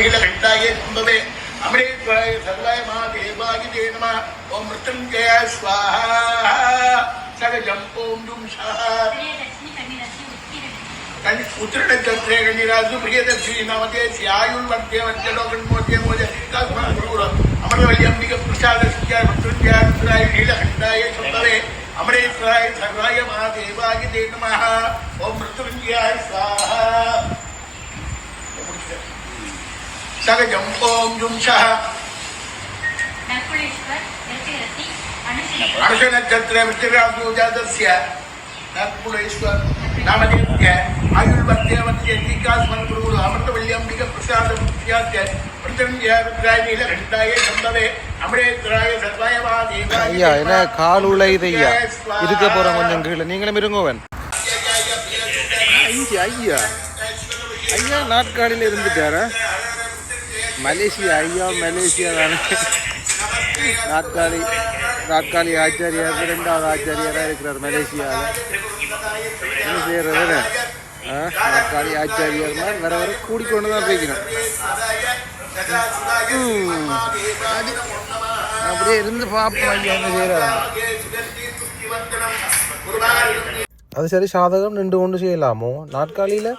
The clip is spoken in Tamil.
ദേവഗില കണ്ടായേ കുംഭവേ അമരേ ത്വായ സർവായ മാ ദേവാഗിതേ നമ ഓം മൃത്യുഞ്ജയ സ്വാഹ സകജം ഓം ഡും ശാഹ ഉത്തരടച്ചത്രേ കണ്ണിരാജു പ്രിയദർശി നമതേ സ്യായുൾ വർദ്ധേ വർദ്ധോ കൺമോദ്യ മോദ ഗുരു അമരവല്യംബിക പ്രസാദസ്യ മൃത്യുഞ്ജയ രുദ്രായ നീലകണ്ഠായ ശുദ്ധവേ അമരേശ്വരായ സർവായ മഹാദേവാഗിതേ നമ ഓം മൃത്യുഞ്ജയ സ്വാഹ சகஜம் ஓம் டும் ஷஹா அனுஷநட்சத்திர வித்திராசு ஜாதஸ்ய. நற்புலேஸ்வர். நாமதேவிய வர்த்திய தீகாஸ்மன் குரு அமிர்தவல்லி அம்பிக பிரசாத முக்கியாத்திய ஐயா என்ன கால் உழையுது ஐயா இருக்க போறோம் கொஞ்சம் கீழே. நீங்களும் இருங்கோவன். ஐயா ஐயா ஐயா. நாட்காலியில் இருந்துட்டாரா? மலேசியா ஐயா மலேசியா தானே நாற்காலி நாட்காலி ஆச்சாரியார் ரெண்டாவது ஆச்சாரியாராக இருக்கிறார் மலேசியாவில் என்ன செய்யறது நாற்காலி நாட்காலி ஆச்சாரியார் மாதிரி வர வர கூடிக்கொண்டு தான் போய்க்கணும் அப்படியே இருந்து பார்ப்போம் ஐயா என்ன செய்யறாங்க அது சரி சாதகம் நின்று கொண்டு செய்யலாமோ நாட்காலியில்